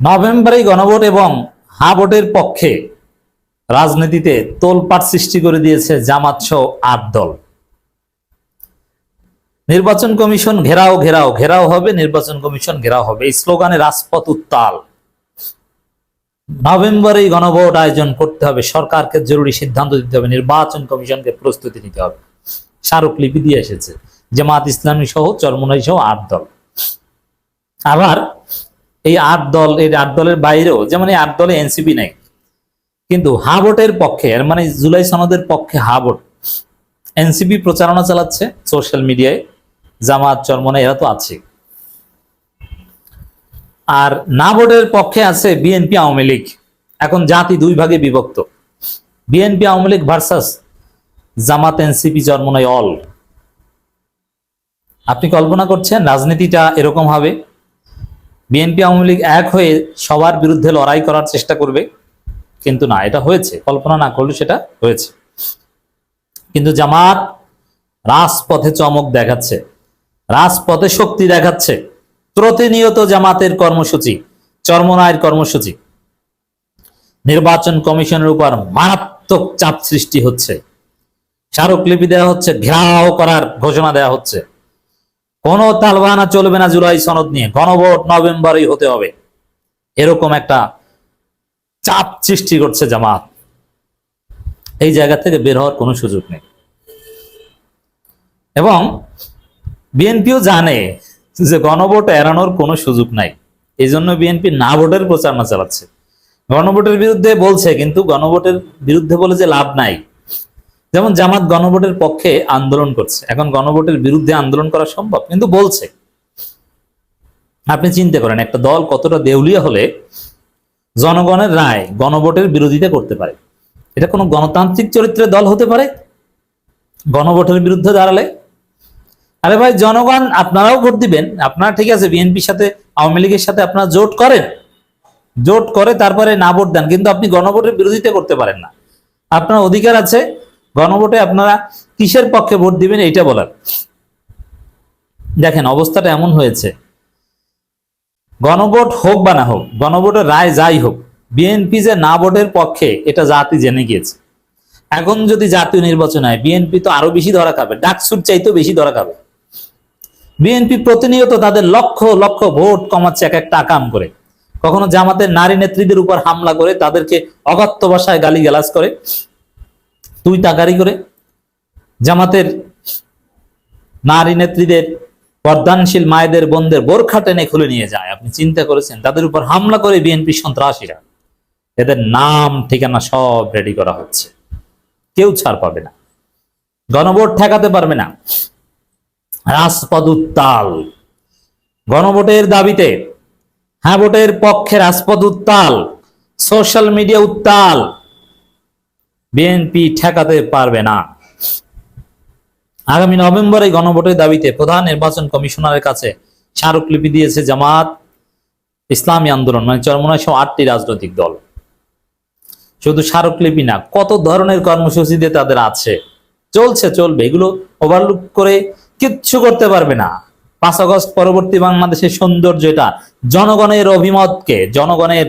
নভেম্বরে গণভোট এবং হা ভোটের পক্ষে রাজনীতিতে তোলপাট সৃষ্টি করে দিয়েছে জামাত সহ আট দল। নির্বাচন কমিশন ঘেরাও ঘেরাও ঘেরাও হবে, নির্বাচন কমিশন ঘেরাও হবে। এই স্লোগানে রাজপথ উত্তাল। নভেম্বরেই গণভোট আয়োজন করতে হবে, সরকারকে জরুরি সিদ্ধান্ত দিতে হবে, নির্বাচন কমিশনকে প্রস্তুতি নিতে হবে। স্মারকলিপি দিয়ে এসেছে, জামাত ইসলামী সহ চরমনাই সহ আট দল। আবার এই আট দল, এই আট দলের বাইরেও যেমন এই আট দলে এনসিপি নেই, কিন্তু হা ভোটের পক্ষে মানে জুলাই সনদের পক্ষে হা ভোট। এনসিপি প্রচারণা চালাচ্ছে সোশ্যাল মিডিয়ায় জামাত, চরমনা, এরা তো আছে। আর না ভোটের পক্ষে আছে বিএনপি আওয়ামী লীগ। এখন জাতি দুই ভাগে বিভক্ত। BNP Awami League versus Jamaat NCP Charmonai all আপনি কল্পনা করছেন রাজনীতিটা এরকম হবে? বিএনপি আওয়ামী লীগ এক হয়ে সবার বিরুদ্ধে লড়াই করার চেষ্টা করবে। কিন্তু না, এটা হয়েছে। কল্পনা না করলে সেটা হয়েছে। কিন্তু জামাত রাজপথে চমক দেখাচ্ছে। রাজপথে শক্তি দেখাচ্ছে। প্রতিনিয়ত জামাতের কর্মসূচি চরমনায়ের কর্মসূচি। নির্বাচন কমিশনের উপর মারাত্মক চাপ সৃষ্টি হচ্ছে। স্মারকলিপি দেওয়া হচ্ছে, ঘেরাও করার ঘোষণা দেওয়া হচ্ছে। কোনো তালবাহানা চলবে না জুলাই সনদ নিয়ে। গণভোট নভেম্বরেই হতে হবে। এরকম একটা চাপ সৃষ্টি করছে জামাত। এই জায়গা থেকে বের হওয়ার কোনো সুযোগ নেই। এবং বিএনপিও জানে যে গণভোট এড়ানোর কোনো সুযোগ নাই। এই জন্য বিএনপি না ভোটের প্রচারণা চালাচ্ছে। গণভোটের বিরুদ্ধে বলছে, কিন্তু গণভোটের বিরুদ্ধে বলে যে লাভ নাই। যেমন জামাত গণভোটের পক্ষে আন্দোলন করছে। এখন গণভোটের বিরুদ্ধে আন্দোলন করা সম্ভব, কিন্তু বলছে। আপনি চিন্তা করেন, একটা দল কতটা দেউলিয়া হলে জনগণের রায় গণভোটের বিরোধিতা করতে পারে। এটা কোনো গণতান্ত্রিক চরিত্রের দল হতে পারে? গণভোটের বিরুদ্ধে দাঁড়ালে? আরে ভাই, জনগণ আপনারাও ভোট দিবেন। আপনারা ঠিক আছে, বিএনপির সাথে, আওয়ামী লীগের সাথে আপনারা জোট করেন। জোট করে তারপরে না ভোট দেন, কিন্তু আপনি গণভোটের বিরোধিতা করতে পারেন না। আপনার অধিকার আছে গণভোটে আপনারা কিসের পক্ষে ভোট দিবেন এইটা বলার। দেখেন, অবস্থাটা এমন হয়েছে। গণভোট হোক বা না হোক, গণভোটের রায় যাই হোক, বিএনপি যে না ভোটের পক্ষে এটা জাতি জেনে গিয়েছে। এখন যদি জাতীয় নির্বাচন হয়, বিএনপি তো আরও বেশি ধরা খাবে, ডাকসুর চাইতেও বেশি ধরা খাবে। বিএনপি প্রতিনিয়ত তাদের লক্ষ লক্ষ ভোট কমাচ্ছে এক একটা আকাম করে। কখনো জামাতের নারী নেত্রীদের উপর হামলা করে তাদেরকে অগত্য ভাষায় গালি গালাজ করে। তুই তাকারি করে জামাতের নারী নেত্রীদের বর্ধনশীল মায়েদের বোনদের বোরখা টেনে খুলে নিয়ে যায়। আপনি চিন্তা করেছেন, তাদের উপর হামলা করে বিএনপি সন্ত্রাসীরা। এদের নাম, ঠিকানা সব রেডি করা হচ্ছে। কেউ ছাড় পাবে না। গণভোট ঠেকাতে পারবে না। রাজপদ উত্তাল। গণভোটের দাবিতে হ্যাঁ ভোটের পক্ষে রাজপদ উত্তাল, সোশ্যাল মিডিয়া উত্তাল বিএনপি ঠেকাতে পারবে না। আগামী নভেম্বরে গণভোটের দাবিতে প্রধান নির্বাচন কমিশনারের কাছে স্মারকলিপি দিয়েছে জামাত ইসলামী আন্দোলন মানে চরমনায় সহ আটটি রাজনৈতিক দল। শুধু স্মারকলিপি না, কত ধরনের কর্মসূচিতে তাদের আছে? চলছে, চলবে, এগুলো ওভারলুক করে কিচ্ছু করতে পারবে না। পাঁচ আগস্ট পরবর্তী বাংলাদেশের সৌন্দর্য এটা, জনগণের অভিমতকে, জনগণের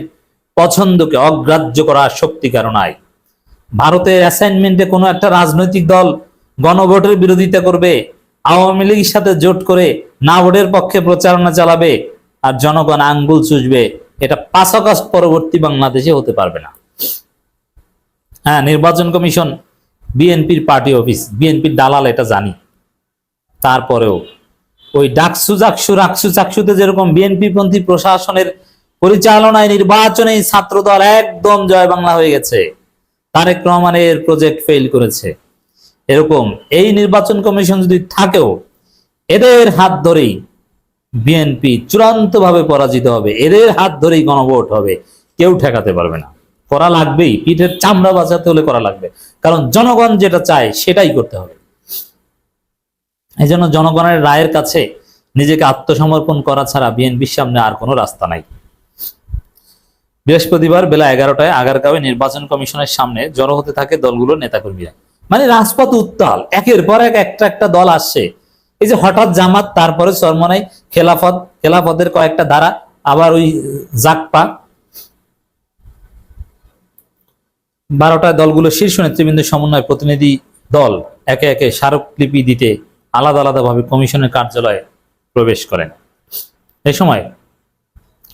পছন্দকে অগ্রাহ্য করার শক্তি কারণায় ভারতের অ্যাসাইনমেন্টে কোনো একটা রাজনৈতিক দল গণভোটের বিরোধিতা করবে, আওয়ামী লীগের সাথে জোট করে না ভোটের পক্ষে প্রচারণা চালাবে আর জনগণ আঙ্গুল চুষবে, এটা পাঁচ পরবর্তী বাংলাদেশে হতে পারবে না। হ্যাঁ নির্বাচন কমিশন, বিএনপির পার্টি অফিস, বিএনপির দালাল, এটা জানি। তারপরেও ওই ডাকসু জাকসু রাকসু চাকসুতে যেরকম বিএনপি পন্থী প্রশাসনের পরিচালনায় নির্বাচনে ছাত্রদল একদম জয় বাংলা হয়ে গেছে। তারেক রহমানের প্রজেক্ট ফেল করেছে। এরকম এই নির্বাচন কমিশন যদি থাকেও, এদের হাত ধরেই বিএনপি চূড়ান্ত ভাবে পরাজিত হবে। এদের হাত ধরেই গণভোট হবে। কেউ ঠেকাতে পারবে না। করা লাগবেই। পিঠের চামড়া বাঁচাতে হলে করা লাগবে। কারণ জনগণ যেটা চায় সেটাই করতে হবে। এই জন্য জনগণের রায়ের কাছে নিজেকে আত্মসমর্পণ করা ছাড়া বিএনপির সামনে আর কোনো রাস্তা নাই। বৃহস্পতিবার বেলা এগারোটায় আগারগাঁওয়ে নির্বাচন কমিশনের সামনে জড়ো হতে থাকে দলগুলোর নেতাকর্মীরা। মানে রাজপথ উত্তাল, একের পর এক একটা একটা দল আসছে। এই যে হঠাৎ জামাত, তারপরে চরমনাই খেলাফত, খেলাফতের কয়েকটা ধারা, আবার ওই জাকপা বারোটায় দলগুলো শীর্ষ নেতৃবৃন্দ সমন্বয় প্রতিনিধি দল একে একে স্মারকলিপি দিতে আলাদা আলাদাভাবে কমিশনের কার্যালয়ে প্রবেশ করেন। এ সময়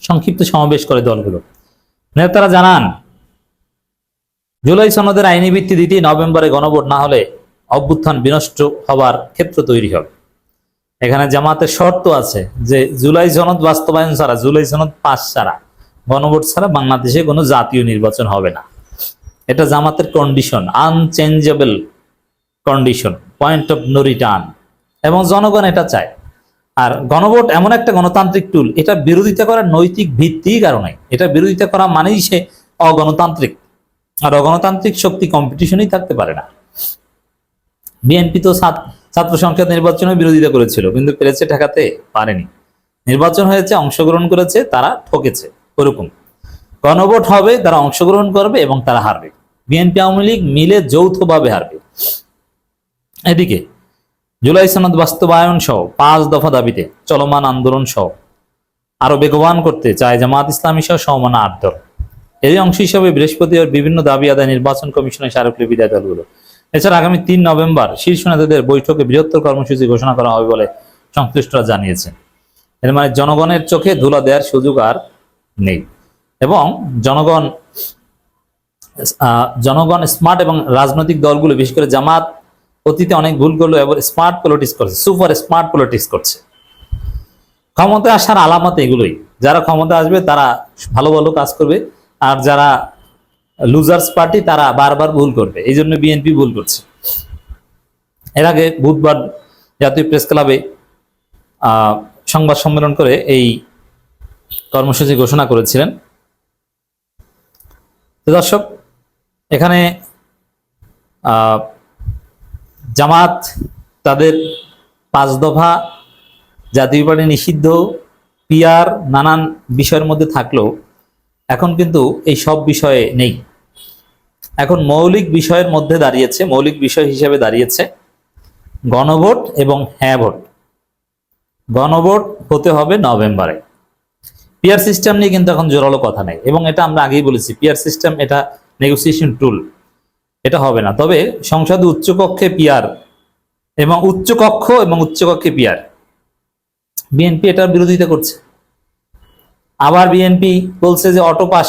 সংক্ষিপ্ত সমাবেশ করে দলগুলো। নেতারা জানান, জুলাই সনদের আইনি ভিত্তি দিতে নভেম্বরে গণভোট না হলে অভ্যুত্থান বিনষ্ট হবার ক্ষেত্র তৈরি হবে। এখানে জামাতের শর্ত আছে যে জুলাই সনদ বাস্তবায়ন ছাড়া, জুলাই সনদ পাস ছাড়া, গণভোট ছাড়া বাংলাদেশে কোনো জাতীয় নির্বাচন হবে না। এটা জামাতের condition unchangeable condition point of no return এবং জনগণ এটা চায়। আর গণভোট এমন একটা গণতান্ত্রিক টুল এটা বিরোধিতা করার নৈতিক ভিত্তি কারণে। এটা বিরোধিতা করা মানেই সে অগণতান্ত্রিক। আর অগণতান্ত্রিক শক্তি কম্পিটিশনই থাকতে পারে না। বিএনপি তো ছাত্র সংসদ নির্বাচনে বিরোধিতা করেছিল, কিন্তু পেরেছে ঠেকাতে পারেনি। নির্বাচন হয়েছে, অংশগ্রহণ করেছে, তারা ঠকেছে, ওরকম। গণভোট হবে, তারা অংশগ্রহণ করবে এবং তারা হারবে। বিএনপি আওয়ামী লীগ মিলে যৌথভাবে হারবে। এদিকে জুলাই সনদ বাস্তবায়ন সহ পাঁচ দফা দাবিতে চলমান আন্দোলন সহ আরও বেগবান করতে চায় জামাত ইসলামী সহ সমমানা আট দল। এরই অংশ হিসেবে বৃহস্পতিবার বিভিন্ন দাবি আদায় নির্বাচন কমিশনের স্মারকলিপি দেয় দলগুলো। এছাড়া আগামী তিন নভেম্বর শীর্ষ নেতাদের বৈঠকে বৃহত্তর কর্মসূচি ঘোষণা করা হবে বলে সংশ্লিষ্টরা জানিয়েছেন। এর মানে জনগণের চোখে ধুলা দেওয়ার সুযোগ আর নেই। এবং জনগণ জনগণ স্মার্ট এবং রাজনৈতিক দলগুলো, বিশেষ করে জামাত অতীতে অনেক ভুল করল এবার স্মার্ট পলিটিক্স করছে সুপার স্মার্ট পলিটিক্স করছে। ক্ষমতা আসার আলামত এগুলোই। যারা ক্ষমতা আসবে, তারা ভালো ভালো কাজ করবে। আর যারা লুজার্স পার্টি তারা বারবার ভুল করবে। এই জন্য বিএনপি ভুল করছে। এর আগে বুধবার জাতীয় প্রেস ক্লাবে সংবাদ সম্মেলন করে এই কর্মসূচি ঘোষণা করেছিলেন। দর্শক, এখানে জামাত তাদের পাঁচ দফা জাতীয় পার্টি নিষিদ্ধ পিয়ার নানান বিষয়ের মধ্যে থাকলেও এখন কিন্তু এই সব বিষয়ে নেই। এখন মৌলিক বিষয়ের মধ্যে দাঁড়িয়েছে, মৌলিক বিষয় হিসেবে দাঁড়িয়েছে গণভোট এবং হ্যাঁ ভোট। গণভোট হতে হবে নভেম্বরে। পিয়ার সিস্টেম নিয়ে কিন্তু এখন জোরালো কথা নেই এবং এটা আমরা আগেই বলেছি পিয়ার সিস্টেম এটা নেগোসিয়েশন টুল এটা হবে না। তবে সংসদ উচ্চকক্ষে পিয়ার এবং উচ্চকক্ষ এবং উচ্চকক্ষে পিয়ার বিএনপি এটার বিরোধিতা করছে। আবার বিএনপি বলছে যে অটো পাস।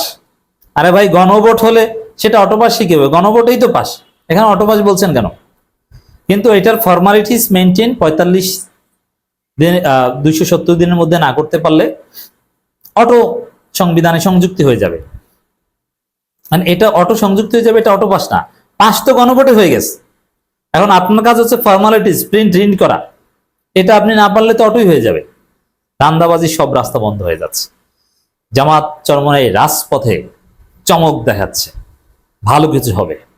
আরে ভাই, গণভোট হলে সেটা অটো পাস শিখে হবে গণভোটেই তো পাস। এখানে অটো পাস বলছেন কেন? কিন্তু এটার ফর্মালিটিস মেনটেন পঁয়তাল্লিশ দিন দুইশো সত্তর দিনের মধ্যে না করতে পারলে অটো সংবিধানে সংযুক্তি হয়ে যাবে। মানে এটা অটো সংযুক্ত হয়ে যাবে, এটা অটো পাস না। পাস তো গণভোটে হয়ে গেছে। এখন আপনার কাজ হচ্ছে ফর্মালিটিস প্রিন্ট রিন্ট করা। এটা আপনি না পারলে তো অটোই হয়ে যাবে। দান্দাবাজি সব রাস্তা বন্ধ হয়ে যাচ্ছে। জামাত চরমনাই রাজপথে চমক দেখাচ্ছে। ভালো কিছু হবে।